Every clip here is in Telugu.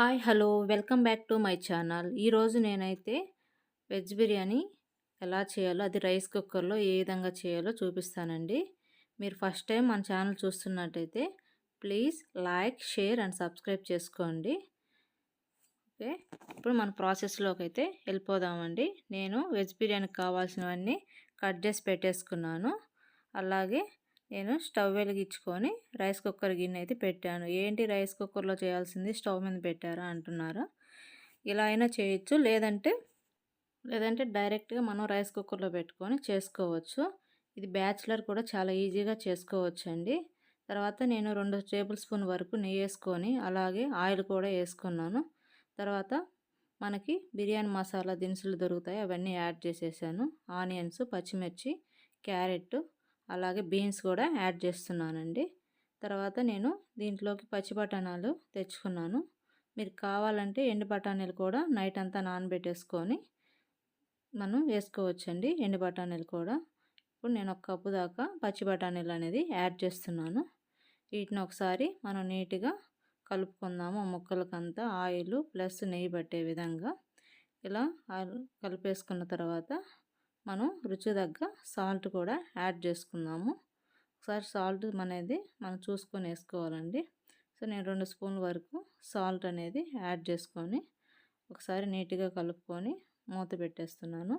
Hi hello welcome back to my channel. ఈరోజు నేనైతే వెజ్ బిర్యానీ ఎలా చేయాలో అది రైస్ కుక్కర్లో ఏ విధంగా చేయాలో చూపిస్తానండి. మీరు ఫస్ట్ టైం మన ఛానల్ చూస్తున్నట్టయితే please like share and subscribe చేసుకోండి. ఓకే ఇప్పుడు మన ప్రాసెస్లోకి అయితే వెళ్ళిపోదామండి. నేను వెజ్ బిర్యానీకి కావాల్సినవన్నీ కట్ చేసి పెట్టేసుకున్నాను. అలాగే నేను స్టవ్ వెలిగించుకొని రైస్ కుక్కర్ గిన్నె అయితే పెట్టాను. ఏంటి రైస్ కుక్కర్లో చేయాల్సింది? స్టవ్ మీద పెట్టారా అంటున్నారా? ఇలా అయినా చేయొచ్చు. లేదంటే లేదంటే డైరెక్ట్గా మనం రైస్ కుక్కర్లో పెట్టుకొని చేసుకోవచ్చు. ఇది బ్యాచిలర్ కూడా చాలా ఈజీగా చేసుకోవచ్చు అండి తర్వాత నేను రెండు టేబుల్ స్పూన్ వరకు నెయ్యి వేసుకొని అలాగే ఆయిల్ కూడా వేసుకున్నాను. తర్వాత మనకి బిర్యానీ మసాలా దినుసులు దొరుకుతాయి. అవన్నీ యాడ్ చేసేసాను. ఆనియన్స్ పచ్చిమిర్చి క్యారెట్ అలాగే బీన్స్ కూడా యాడ్ చేస్తున్నానండి. తర్వాత నేను దీంట్లోకి పచ్చి బఠానాలు తెచ్చుకున్నాను. మీరు కావాలంటే ఎండు బఠానీలు కూడా నైట్ అంతా నానబెట్టేసుకొని మనం వేసుకోవచ్చండి ఎండు బఠానీలు కూడా. ఇప్పుడు నేను ఒక కప్పు దాకా పచ్చి బఠానీలు అనేది యాడ్ చేస్తున్నాను. వీటిని ఒకసారి మనం నీట్గా కలుపుకుందాము ముక్కలకంతా ఆయిల్ ప్లస్ నెయ్యి పట్టే విధంగా. ఇలా కలిపేసుకున్న తర్వాత మనం రుచి తగ్గ సాల్ట్ కూడా యాడ్ చేసుకుందాము. ఒకసారి సాల్ట్ అనేది మనం చూసుకొని వేసుకోవాలండి. సో నేను రెండు స్పూన్ల వరకు సాల్ట్ అనేది యాడ్ చేసుకొని ఒకసారి నీట్గా కలుపుకొని మూత పెట్టేస్తున్నాను.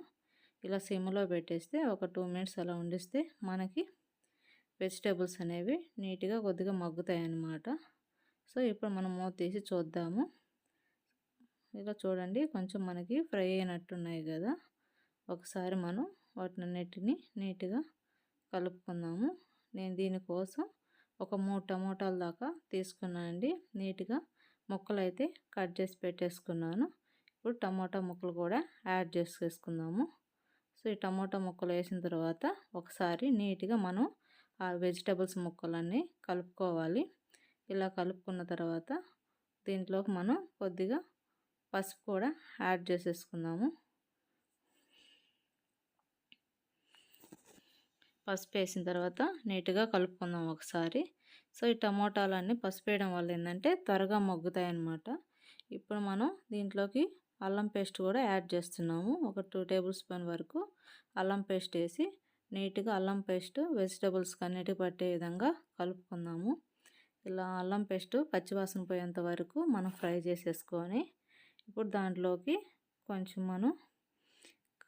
ఇలా సిమ్లో పెట్టేస్తే ఒక టూ మినిట్స్ అలా ఉండిస్తే మనకి వెజిటేబుల్స్ అనేవి నీట్గా కొద్దిగా మగ్గుతాయి అన్నమాట సో ఇప్పుడు మనం మూత తీసి చూద్దాము. ఇలా చూడండి కొంచెం మనకి ఫ్రై అయినట్టున్నాయి కదా. ఒకసారి మనం వాటినన్నిటిని నీట్గా కలుపుకుందాము. నేను దీనికోసం ఒక మూడు టమోటాల దాకా తీసుకున్నానండి. నీట్గా ముక్కలు అయితే కట్ చేసి పెట్టేసుకున్నాను. ఇప్పుడు టమోటా ముక్కలు కూడా యాడ్ చేసేసుకుందాము. సో ఈ టమోటా ముక్కలు వేసిన తర్వాత ఒకసారి నీట్గా మనం ఆ వెజిటబుల్స్ ముక్కలన్నీ కలుపుకోవాలి. ఇలా కలుపుకున్న తర్వాత దీంట్లోకి మనం కొద్దిగా పసుపు కూడా యాడ్ చేసేసుకుందాము. పసుపు వేసిన తర్వాత నీట్గా కలుపుకుందాం ఒకసారి. సో ఈ టమోటాలన్నీ పసుపు వేయడం వల్ల ఏంటంటే త్వరగా మగ్గుతాయి అన్నమాట ఇప్పుడు మనం దీంట్లోకి అల్లం పేస్ట్ కూడా యాడ్ చేస్తున్నాము. ఒక టూ టేబుల్ స్పూన్ వరకు అల్లం పేస్ట్ వేసి నీట్గా అల్లం పేస్ట్ వెజిటేబుల్స్కి అన్నిటికి పట్టే విధంగా కలుపుకుందాము. ఇలా అల్లం పేస్ట్ పచ్చివాసన పోయేంత వరకు మనం ఫ్రై చేసేసుకొని ఇప్పుడు దాంట్లోకి కొంచెం మనం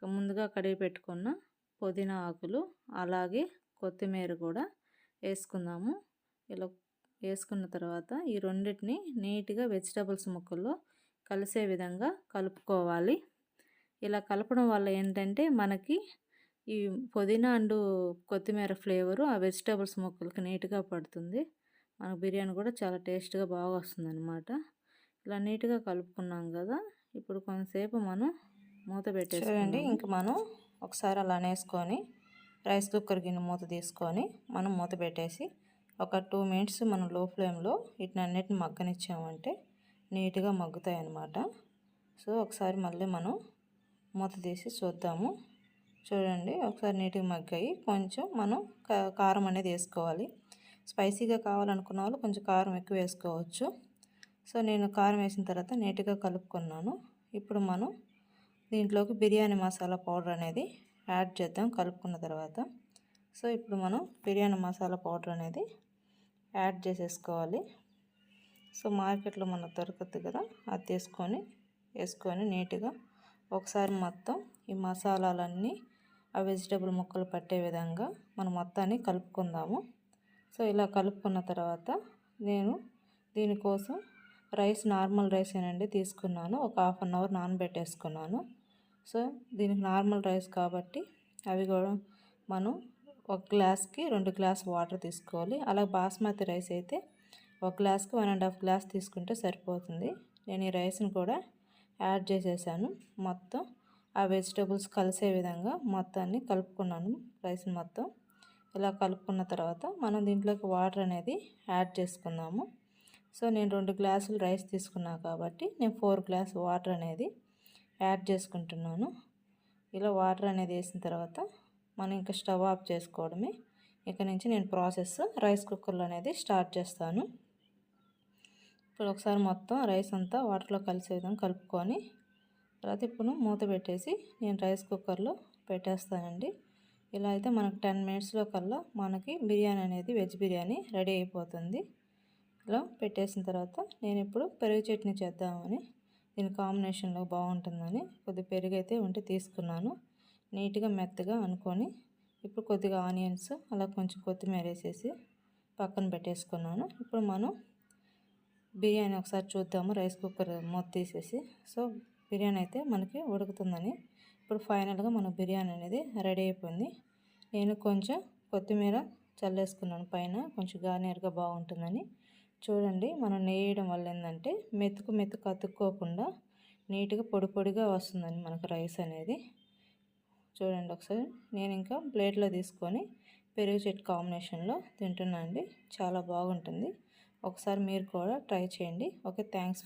ముందుగా కడిగి పెట్టుకున్న పుదీనా ఆకులు అలాగే కొత్తిమీర కూడా వేసుకుందాము. ఇలా వేసుకున్న తర్వాత ఈ రెండింటిని నీట్గా వెజిటబుల్స్ ముక్కల్లో కలిసే విధంగా కలుపుకోవాలి. ఇలా కలపడం వల్ల ఏంటంటే మనకి ఈ పుదీనా అండ్ కొత్తిమీర ఫ్లేవరు ఆ వెజిటబుల్స్ ముక్కలకి నీట్గా పడుతుంది. మనకు బిర్యానీ కూడా చాలా టేస్ట్గా బాగా వస్తుంది అనమాట ఇలా నీట్గా కలుపుకున్నాం కదా ఇప్పుడు కొంతసేపు మనం మూత పెట్టేసుకోండి ఇంకా మనం ఒకసారి అలా వేసుకొని రైస్ కుక్కర్ గిన్నె మూత తీసుకొని మనం మూత పెట్టేసి ఒక టూ మినిట్స్ మనం లో ఫ్లేమ్లో వీటిని అన్నిటిని మగ్గనిచ్చామంటే నీట్గా మగ్గుతాయి అన్నమాట సో ఒకసారి మళ్ళీ మనం మూత తీసి చూద్దాము. చూడండి ఒకసారి నీట్గా మగ్గాయి. కొంచెం మనం కారం అనేది వేసుకోవాలి. స్పైసీగా కావాలనుకున్న వాళ్ళు కొంచెం కారం ఎక్కువ వేసుకోవచ్చు. సో నేను కారం వేసిన తర్వాత నీట్గా కలుపుకున్నాను. ఇప్పుడు మనం దీంట్లోకి బిర్యానీ మసాలా పౌడర్ అనేది యాడ్ చేద్దాం కలుపుకున్న తర్వాత. సో ఇప్పుడు మనం బిర్యానీ మసాలా పౌడర్ అనేది యాడ్ చేసేసుకోవాలి. సో మార్కెట్లో మనకు దొరకద్దు కదా అది తీసుకొని వేసుకొని నీట్గా ఒకసారి మొత్తం ఈ మసాలాలన్నీ ఆ వెజిటబుల్ ముక్కలు పట్టే విధంగా మనం మొత్తాన్ని కలుపుకుందాము. సో ఇలా కలుపుకున్న తర్వాత నేను దీనికోసం రైస్ నార్మల్ రైస్ ఏనండి తీసుకున్నాను. ఒక హాఫ్ అన్ అవర్ నానబెట్టేసుకున్నాను. సో దీనికి నార్మల్ రైస్ కాబట్టి అవి కూడా మనం ఒక గ్లాస్కి రెండు గ్లాస్ వాటర్ తీసుకోవాలి. అలా బాస్మతి రైస్ అయితే ఒక గ్లాస్కి వన్ అండ్ హాఫ్ గ్లాస్ తీసుకుంటే సరిపోతుంది. నేను ఈ రైస్ని కూడా యాడ్ చేసేసాను. మొత్తం ఆ వెజిటబుల్స్ కలిసే విధంగా మొత్తాన్ని కలుపుకున్నాను రైస్ని మొత్తం. ఇలా కలుపుకున్న తర్వాత మనం దీంట్లోకి వాటర్ అనేది యాడ్ చేసుకుందాము. సో నేను రెండు గ్లాసులు రైస్ తీసుకున్నాను కాబట్టి నేను ఫోర్ గ్లాస్ వాటర్ అనేది యాడ్ చేసుకుంటున్నాను. ఇలా వాటర్ అనేది వేసిన తర్వాత మనం ఇంకా స్టవ్ ఆఫ్ చేసుకోవడమే. ఇక నుంచి నేను ప్రాసెస్ రైస్ కుక్కర్లో అనేది స్టార్ట్ చేస్తాను. ఇప్పుడు ఒకసారి మొత్తం రైస్ అంతా వాటర్లో కలిసే విధంగా కలుపుకొని తర్వాత ఇప్పుడు మూత పెట్టేసి నేను రైస్ కుక్కర్లో పెట్టేస్తానండి. ఇలా అయితే మనకు టెన్ మినిట్స్లో కల్లా మనకి బిర్యానీ అనేది వెజ్ బిర్యానీ రెడీ అయిపోతుంది. ఇలా పెట్టేసిన తర్వాత నేను ఇప్పుడు పెరుగు చట్నీ చేద్దామని దీని కాంబినేషన్లో బాగుంటుందని కొద్దిగా పెరుగు అయితే ఉంటే తీసుకున్నాను. నీట్గా మెత్తగా అనుకొని ఇప్పుడు కొద్దిగా ఆనియన్స్ అలా కొంచెం కొత్తిమీర వేసేసి పక్కన పెట్టేసుకున్నాను. ఇప్పుడు మనం బిర్యానీ ఒకసారి చూద్దాము రైస్ కుక్కర్ మూత తీసేసి. సో బిర్యానీ అయితే మనకి ఉడుకుతుందని. ఇప్పుడు ఫైనల్గా మన బిర్యానీ అనేది రెడీ అయిపోయింది. నేను కొంచెం కొత్తిమీర చల్లేసుకున్నాను పైన కొంచెం గార్నియర్గా బాగుంటుందని. చూడండి మనం నేయడం వల్ల ఏంటంటే మెతుకు మెతుకు అతుక్కోకుండా నీట్గా పొడి పొడిగా వస్తుందండి మనకు రైస్ అనేది. చూడండి ఒకసారి నేను ఇంకా ప్లేట్లో తీసుకొని పెరుగు చెట్టు కాంబినేషన్లో తింటున్నాను అండి. చాలా బాగుంటుంది. ఒకసారి మీరు కూడా ట్రై చేయండి. Okay thanks